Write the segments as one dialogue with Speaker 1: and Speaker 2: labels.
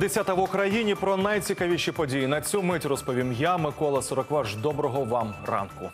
Speaker 1: Десята в Україні про найцікавіші події. На цю мить розповім я, Микола Сорокваш. Доброго вам ранку.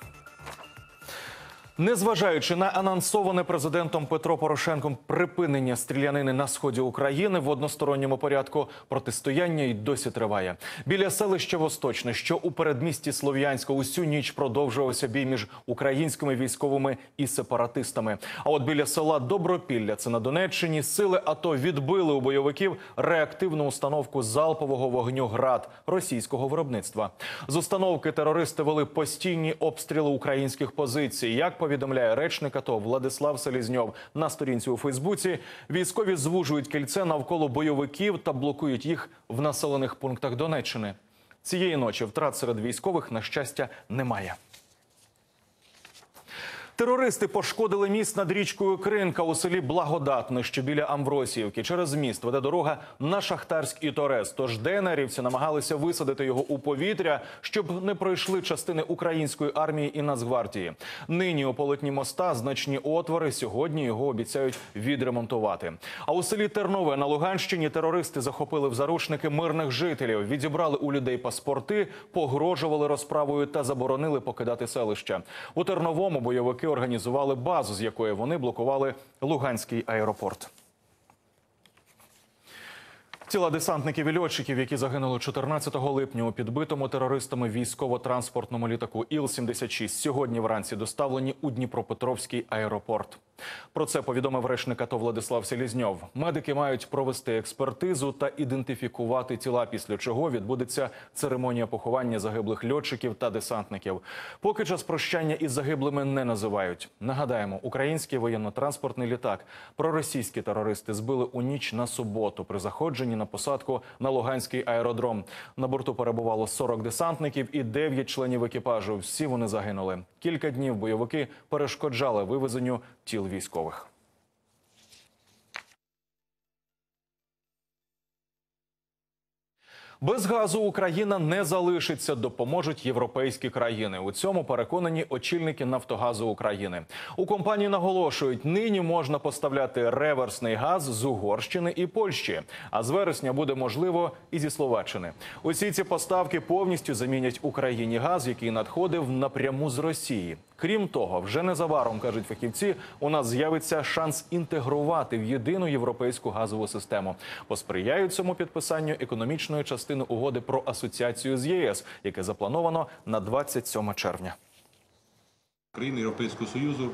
Speaker 1: Незважаючи на анонсоване президентом Петро Порошенком припинення стрілянини на сході України в односторонньому порядку, протистояння й досі триває. Біля селища Восточне, що у передмісті Слов'янська, усю ніч продовжувався бій між українськими військовими і сепаратистами. А от біля села Добропілля, це на Донеччині, сили АТО відбили у бойовиків реактивну установку залпового вогню ГРАД російського виробництва. З установки терористи вели постійні обстріли українських позицій. Як повідомляє речник АТО Владислав Селізньов на сторінці у Фейсбуці, військові звужують кільце навколо бойовиків та блокують їх в населених пунктах Донеччини. Цієї ночі втрат серед військових на щастя немає. Терористи пошкодили міст над річкою Кринка у селі Благодатне, що біля Амвросіївки. Через міст веде дорога на Шахтарськ і Торез. Тож ДНРівці намагалися висадити його у повітря, щоб не пройшли частини української армії і Нацгвардії. Нині у полотні моста значні отвори. Сьогодні його обіцяють відремонтувати. А у селі Тернове на Луганщині терористи захопили в заручники мирних жителів, відібрали у людей паспорти, погрожували розправою та заборонили покидати селище. У Терновому бойовики організували базу, з якої вони блокували Луганський аеропорт. Тіла десантників і льотчиків, які загинули 14 липня у підбитому терористами військово-транспортному літаку Іл-76, сьогодні вранці доставлені у Дніпропетровський аеропорт. Про це повідомив речник АТО Владислав Селізньов. Медики мають провести експертизу та ідентифікувати тіла, після чого відбудеться церемонія поховання загиблих льотчиків та десантників. Поки час прощання із загиблими не називають. Нагадаємо, український воєнно-транспортний літак проросійські терористи збили у ніч на суботу при заходженні на посадку на Луганський аеродром. На борту перебувало 40 десантників і 9 членів екіпажу. Всі вони загинули. Кілька днів бойовики перешкоджали вивезенню тіл військових. Без газу Україна не залишиться, допоможуть європейські країни. У цьому переконані очільники Нафтогазу України. У компанії наголошують, нині можна поставляти реверсний газ з Угорщини і Польщі. А з вересня буде можливо і зі Словаччини. Усі ці поставки повністю замінять Україні газ, який надходив напряму з Росії. Крім того, вже незабаром кажуть фахівці, у нас з'явиться шанс інтегрувати в єдину європейську газову систему. Посприяють цьому підписанню економічної частини угоди про асоціацію з ЄС, яке заплановано на 27 червня.
Speaker 2: Країни Європейського Союзу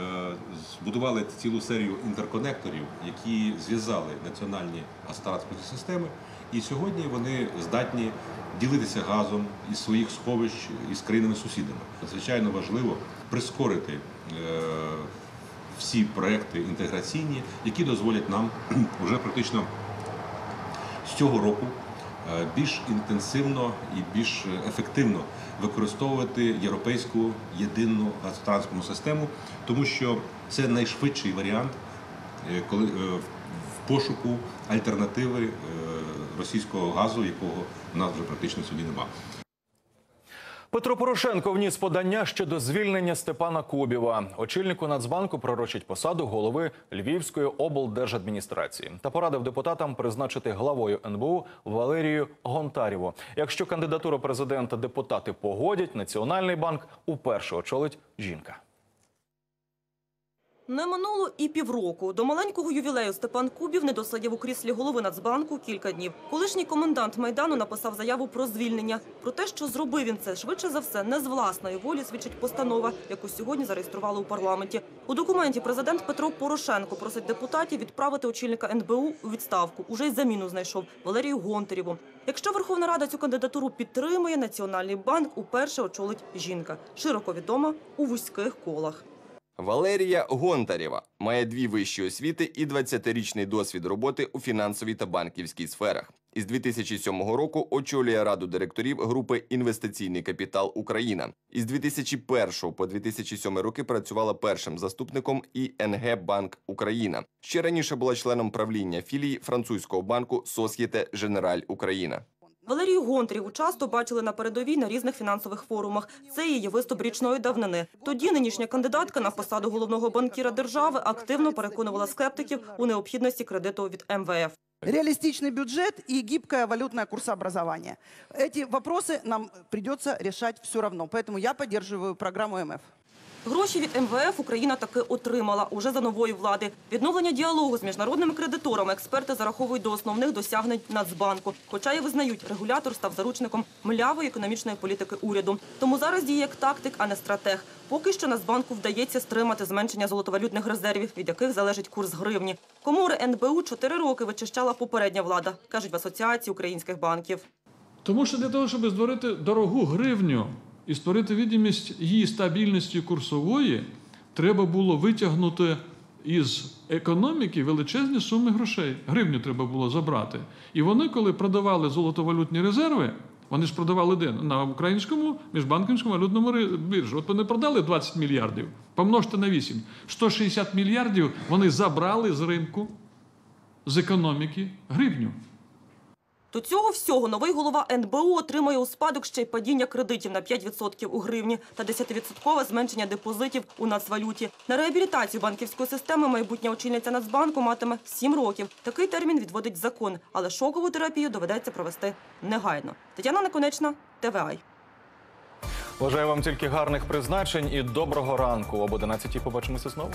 Speaker 2: е, збудували цілу серію інтерконекторів, які зв'язали національні газотранспортні системи, і сьогодні вони здатні ділитися газом із своїх сховищ із країнами-сусідами. Надзвичайно важливо прискорити е, всі проекти інтеграційні, які дозволять нам вже практично з цього року більш інтенсивно і більш ефективно використовувати європейську єдину газотранспортну систему, тому що це найшвидший варіант, е, е, в пошуку альтернативи е, російського газу, якого в нас вже практично сьогодні немає.
Speaker 1: Петро Порошенко вніс подання щодо звільнення Степана Кубіва. Очільнику Нацбанку пророчить посаду голови Львівської облдержадміністрації та порадив депутатам призначити главою НБУ Валерію Гонтарєву. Якщо кандидатуру президента депутати погодять, Національний банк уперше очолить жінка.
Speaker 3: Не минуло і півроку. До маленького ювілею Степан Кубів не досидів у кріслі голови Нацбанку кілька днів. Колишній комендант Майдану написав заяву про звільнення. Про те, що зробив він це швидше за все не з власної волі, свідчить постанова, яку сьогодні зареєстрували у парламенті. У документі президент Петро Порошенко просить депутатів відправити очільника НБУ у відставку. Уже й заміну знайшов Валерію Гонтарєву. Якщо Верховна Рада цю кандидатуру підтримує, Національний банк уперше очолить жінка, широко відома у вузьких колах.
Speaker 4: Валерія Гонтарєва має дві вищі освіти і 20-річний досвід роботи у фінансовій та банківській сферах. Із 2007 року очолює раду директорів групи Інвестиційний капітал Україна. Із 2001 по 2007 роки працювала першим заступником ІНГ Банк Україна. Ще раніше була членом правління філії французького банку Societe Generale Україна.
Speaker 3: Валерію Гонтарєву часто бачили на передовій на різних фінансових форумах. Це її виступ річної давнини. Тоді нинішня кандидатка на посаду головного банкіра держави активно переконувала скептиків у необхідності кредиту від МВФ.
Speaker 5: реалистичный бюджет и гибкое валютное курсообразование. Эти вопросы нам придется решать все равно. Поэтому я поддерживаю программу МФ.
Speaker 3: Гроші від МВФ Україна таки отримала уже за нової влади. Відновлення діалогу з міжнародними кредиторами експерти зараховують до основних досягнень Нацбанку. Хоча і визнають, регулятор став заручником млявої економічної політики уряду. Тому зараз діє як тактик, а не стратег. Поки що Нацбанку вдається стримати зменшення золотовалютних резервів, від яких залежить курс гривні. Комори НБУ чотири роки вичищала попередня влада, кажуть в асоціації українських банків.
Speaker 6: Тому що для того, щоб створити дорогу гривню і створити відомість її стабільності курсової, треба було витягнути із економіки величезні суми грошей. Гривню треба було забрати. І вони, коли продавали золотовалютні резерви, вони ж продавали де? На українському міжбанківському валютному біржі. От вони продали 20 мільярдів, помножте на 8. 160 мільярдів вони забрали з ринку, з економіки гривню.
Speaker 3: До цього всього новий голова НБУ отримує у спадок ще й падіння кредитів на 5% у гривні та 10% зменшення депозитів у нацвалюті. На реабілітацію банківської системи майбутня очільниця Нацбанку матиме 7 років. Такий термін відводить закон, але шокову терапію доведеться провести негайно. Тетяна Наконечна, ТВАЙ.
Speaker 1: Бажаю вам тільки гарних призначень і доброго ранку. Об 11 побачимося знову.